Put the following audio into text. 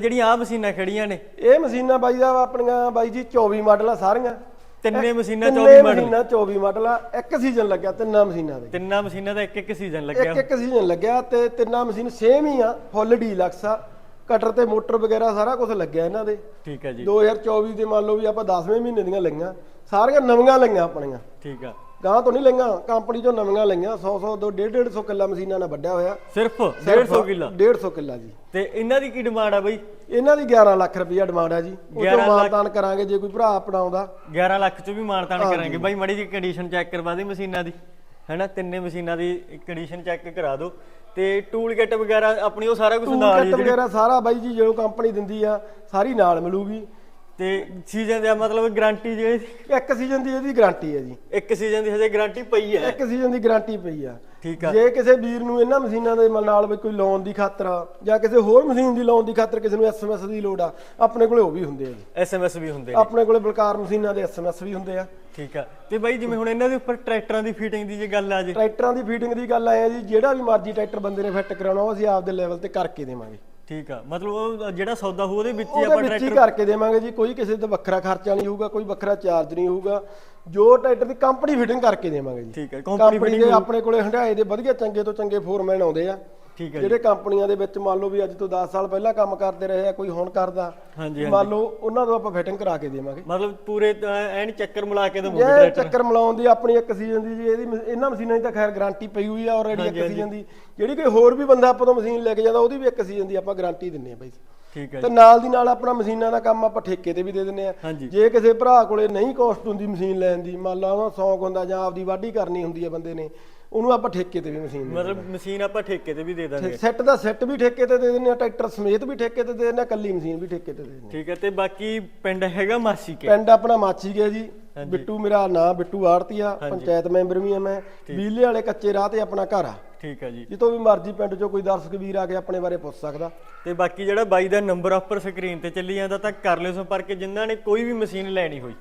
ਜਿਹੜੀਆਂ ਆ ਮਸ਼ੀਨਾਂ ਖੜੀਆਂ ਨੇ। ਇਹ ਮਸ਼ੀਨਾਂ ਬਾਈ ਦਾ ਆਪਣੀਆਂ ਬਾਈ ਜੀ 24 ਮਾਡਲ ਆ ਸਾਰੀਆਂ। ਤਿੰਨੇ ਮਸ਼ੀਨਾਂ ਤਿੰਨੇ 24 ਮਾਡਲ। ਮਸ਼ੀਨਾਂ 24 ਮਾਡਲ ਆ ਇੱਕ ਸੀਜ਼ਨ ਲੱਗਿਆ ਤਿੰਨਾਂ ਮਸ਼ੀਨਾਂ ਦੇ। ਤਿੰਨਾਂ ਮਸ਼ੀਨਾਂ ਦਾ ਇੱਕ ਇੱਕ ਸੀਜ਼ਨ ਲੱਗਿਆ। ਇੱਕ ਇੱਕ ਸੀਜ਼ਨ ਲੱਗਿਆ ਤੇ ਤਿੰਨਾਂ ਮਸ਼ੀਨ ਸੇਮ ਹੀ ਆ ਫੁੱਲ ਡੀਲਕਸ ਆ। ਕਟਰ ਤੇ ਮੋਟਰ ਵਗੈਰਾ ਸਾਰਾ ਕੁਝ ਲੱਗਿਆ ਇਹਨਾਂ ਦੇ। ਠੀਕ ਹੈ ਜੀ। 2024 ਦੇ ਮੰਨ ਲਓ ਵੀ ਆਪਾਂ 10ਵੇਂ ਮਹੀਨੇ ਦੀਆਂ ਲਈਆਂ। ਸਾਰੀਆਂ ਨਵੀਆਂ ਲਈਆਂ ਆਪਣੀਆਂ। ਠੀਕ ਆ। ਗਾਂ ਤੋਂ ਨਹੀਂ ਲਈਆਂ ਕੰਪਨੀ ਚੋਂ ਨਵੀਆਂ ਲਈਆਂ 100 100 ਦੋ 150 150 ਕਿੱਲਾ ਮਸ਼ੀਨਾਂ ਨਾਲ ਵੱਢਿਆ ਹੋਇਆ। ਸਿਰਫ 150 ਕਿੱਲਾ? 150 ਕਿੱਲਾ ਜੀ। ਤੇ ਇਹਨਾਂ ਦੀ ਕੀ ਡਿਮਾਂਡ ਆ ਬਈ? ਇਹਨਾਂ ਦੀ 11 ਲੱਖ ਰੁਪਈਆ ਡਿਮਾਂਡ ਹੈ ਜੀ। ਉਹ 11 ਤੋਂ। ਮਾਨਤਾਨ ਕਰਾਂਗੇ ਜੇ ਕੋਈ ਭਰਾ ਆਪਣਾ ਆਉਂਦਾ 11 ਲੱਖ ਚ ਵੀ ਮਾਨਤਾਨ ਕਰਾਂਗੇ। ਬਾਈ ਮੜੀ ਜੀ ਕੰਡੀਸ਼ਨ ਚੈੱਕ ਕਰਵਾ ਦੇ ਮਸ਼ੀਨਾਂ ਦੀ। ਹੈਨਾ ਤਿੰਨੇ ਮਸ਼ੀਨਾਂ ਦੀ ਕੰਡੀਸ਼ਨ ਚੈੱਕ ਕਰਾ ਦਿਓ ਤੇ ਟੂਲ ਕਿੱਟ ਵਗੈਰਾ ਆਪਣੀ ਉਹ ਸਾਰਾ ਕੁਝ ਟੂਲ ਨਾਲ ਹੀ ਕਿੱਟ ਜਿਹੜੀ- ਵਗੈਰਾ ਸਾਰਾ ਬਾਈ ਜੀ ਜੋ ਕੰਪਨੀ ਦਿੰਦੀ ਆ ਸਾਰੀ ਨਾਲ ਮਿਲੂਗੀ। ਤੇ ਸੀਜ਼ਨ ਦਾ ਮਤਲਬ ਗਾਰੰਟੀ ਜਿਹੜੀ ਇੱਕ ਸੀਜ਼ਨ ਦੀ ਇਹਦੀ ਗਾਰੰਟੀ ਹੈ ਜੀ। ਇੱਕ ਸੀਜ਼ਨ ਦੀ ਹਜੇ ਗਾਰੰਟੀ ਪਈ ਹੈ? ਇੱਕ ਸੀਜ਼ਨ ਦੀ ਗਾਰੰਟੀ ਪਈ ਆ। ਠੀਕ ਆ। ਜੇ ਕਿਸੇ ਵੀਰ ਨੂੰ ਇਹਨਾਂ ਮਸ਼ੀਨਾਂ ਦੇ ਨਾਲ ਵੀ ਕੋਈ ਲੋਨ ਦੀ ਖਾਤਰ ਆ, ਜਾਂ ਕਿਸੇ ਹੋਰ ਮਸ਼ੀਨ ਦੀ ਲੋਨ ਦੀ ਖਾਤਰ ਕਿਸੇ ਨੂੰ ਐਸਐਮਐਸ ਦੀ ਲੋੜ ਆ ਆਪਣੇ ਕੋਲੇ ਉਹ ਵੀ ਹੁੰਦੇ ਆ ਜੀ। ਐਸਐਮਐਸ ਵੀ ਹੁੰਦੇ ਨੇ। ਆਪਣੇ ਕੋਲੇ ਬਲਕਾਰ ਮਸ਼ੀਨਾਂ ਦੇ ਐਸਐਮਐਸ ਵੀ ਹੁੰਦੇ ਆ। ਠੀਕ ਆ। ਤੇ ਬਾਈ ਜਿਵੇਂ ਹੁਣ ਇਹਨਾਂ ਦੇ ਉੱਪਰ ਟਰੈਕਟਰਾਂ ਦੀ ਫਿਟਿੰਗ ਦੀ ਜੇ ਗੱਲ ਆ ਜੇ। ਟਰੈਕਟਰਾਂ ਦੀ ਫੀਡਿੰਗ ਦੀ ਗੱਲ ਆਇਆ ਜੀ ਜਿਹੜਾ ਵੀ ਮਰਜ਼ੀ ਟਰੈਕਟਰ ਬੰਦੇ ਨੇ ਫਿੱਟ ਕਰਾਉਣਾ ਉਹ ਅਸੀਂ ਆਪਦੇ ਲੈਵਲ ਤੇ ਕਰਕੇ ਦੇਵਾਂਗੇ। ਠੀਕ ਆ। ਮਤਲਬ ਉਹ ਜਿਹੜਾ ਸੌਦਾ ਹੋਊ ਉਹਦੇ ਵਿੱਚ ਹੀ ਉਹਦੇ ਆਪਾਂ ਵਿੱਚ ਹੀ ਟਰੈਕਟਰ ਕਰਕੇ ਦੇਵਾਂਗੇ ਜੀ। ਕੋਈ ਕਿਸੇ ਦਾ ਵੱਖਰਾ ਖਰਚਾ ਨਹੀਂ ਹੋਊਗਾ ਕੋਈ ਵੱਖਰਾ ਚਾਰਜ ਨਹੀਂ ਹੋਊਗਾ। ਜੋ ਟਰੈਕਟਰ ਦੀ ਕੰਪਨੀ ਫਿਟਿੰਗ ਕਰਕੇ ਦੇਵਾਂਗੇ ਜੀ। ਠੀਕ ਹੈ ਕੰਪਨੀ ਕੰਪਨੀ ਦੇ ਆਪਣੇ ਕੋਲੇ ਹੰਡਾਏ ਦੇ ਵਧੀਆ ਚੰਗੇ ਤੋਂ ਚੰਗੇ ਫੋਰਮੈਨ ਆਉਂਦੇ ਆ। ਠੀਕ ਹੈ ਜਿਹੜੇ ਕੰਪਨੀਆਂ ਦੇ ਵਿੱਚ ਮੰਨ ਲਓ ਵੀ ਅੱਜ ਤੋਂ 10 ਸਾਲ ਪਹਿਲਾਂ ਕੰਮ ਕਰਦੇ ਰਹੇ ਆ ਕੋਈ ਹੁਣ ਕਰਦਾ ਹਾਂਜੀ ਮੰਨ ਲਓ ਉਹਨਾਂ ਤੋਂ ਆਪਾਂ ਫਿਟਿੰਗ ਕਰਾ ਕੇ ਦੇਵਾਂਗੇ। ਮਤਲਬ ਪੂਰੇ ਐਨ ਚੱਕਰ ਮਿਲਾ ਕੇ ਦਮੂ ਇਹ ਚੱਕਰ ਮਿਲਾਉਣ ਦੀ ਆਪਣੀ ਇੱਕ ਸੀਜ਼ਨ ਦੀ ਜੀ ਇਹਦੀ ਇਹਨਾਂ ਮਸ਼ੀਨਾਂ ਦੀ ਤਾਂ ਖੈਰ ਗਾਰੰਟੀ ਪਈ ਹੋਈ ਆ ਆਲਰੇਡੀ ਇੱਕ ਸੀਜ਼ਨ ਦੀ। ਜਿਹੜੀ ਕੋਈ ਹੋਰ ਵੀ ਬੰਦਾ ਆਪਾਂ ਤੋਂ ਮਸ਼ੀਨ ਲੈ ਕੇ ਜਾਂਦਾ ਉਹਦੀ ਵੀ ਇੱਕ ਸੀਜ਼ਨ ਦੀ ਆਪਾਂ ਗਾਰੰਟੀ ਦਿੰਨੇ ਆ ਬਾਈ। ਠੀਕ ਹੈ ਤੇ ਨਾਲ ਦੀ ਨਾਲ ਆਪਣਾ ਮਸ਼ੀਨਾਂ ਦਾ ਕੰਮ ਆਪਾਂ ਠੇਕੇ ਤੇ ਵੀ ਦੇ ਦਿੰਨੇ ਆ। ਜੇ ਕਿਸੇ ਭਰਾ ਕੋਲੇ ਨਹੀਂ ਕੋਸਟ ਹੁੰਦੀ ਮਸ਼ੀਨ ਲੈਣ ਦੀ ਮੰਨ ਲਾ ਉਹਦਾ ਸ਼ੌਂਕ ਹੁੰਦਾ ਜਾਂ ਆਪਦੀ ਵਾਢੀ ਕਰਨੀ ਹੁੰਦੀ ਹੈ ਬੰਦੇ ਨੇ ਉਹਨੂੰ ਆਪਾਂ ਠੇਕੇ ਤੇ ਵੀ ਮਸ਼ੀਨ ਦੇ ਮਤਲਬ ਮਸ਼ੀਨ ਆਪਾਂ ਠੇਕੇ ਤੇ ਵੀ ਦੇ ਦਾਂਗੇ। ਸੈੱਟ ਦਾ ਸੈੱਟ ਵੀ ਠੇਕੇ ਤੇ ਦੇ ਦਿੰਨੇ ਆ ਟਰੈਕਟਰ ਸਮੇਤ ਵੀ ਠੇਕੇ ਤੇ ਦੇ ਦਿੰਨੇ ਆ ਕੱਲੀ ਮਸ਼ੀਨ ਵੀ ਠੇਕੇ ਤੇ ਦੇ ਦਿੰਨੇ ਆ। ਠੀਕ ਹੈ ਤੇ ਬਾਕੀ ਪਿੰਡ ਹੈਗਾ ਮਾਸੀ ਕੇ? ਪਿੰਡ ਆਪਣਾ ਮਾਚੀ ਗਿਆ ਜੀ। ਬਿੱਟੂ ਮੇਰਾ ਨਾਂ ਬਿੱਟੂ ਆੜਤੀ ਆ ਪੰਚਾਇਤ ਮੈਂਬਰ ਵੀ ਆ ਮੈਂ। ਬੀਲੇ ਵਾਲੇ ਕੱਚੇ ਰਾਹ ਤੇ ਆਪਣਾ ਘਰ ਆ। ਠੀਕ ਹੈ ਜੀ। ਜਿੱਥੋਂ ਵੀ ਮਰਜ਼ੀ ਪਿੰਡ ਚੋਂ ਕੋਈ ਦਰਸ਼ਕ ਵੀਰ ਆ ਕੇ ਆਪਣੇ ਬਾਰੇ ਪੁੱਛ ਸਕਦਾ। ਤੇ ਬਾਕੀ ਜਿਹੜਾ ਬਾਈ ਦਾ ਨੰਬਰ ਉੱਪਰ ਸਕਰੀਨ ਤੇ ਚੱਲੀ ਜਾਂਦਾ ਤਾਂ ਕਰ ਲਿਓ ਸੰਪਰਕ ਜਿਨ੍ਹਾਂ ਨੇ ਕੋਈ ਵੀ ਮਸ਼ੀਨ ਲੈਣੀ ਹੋਈ।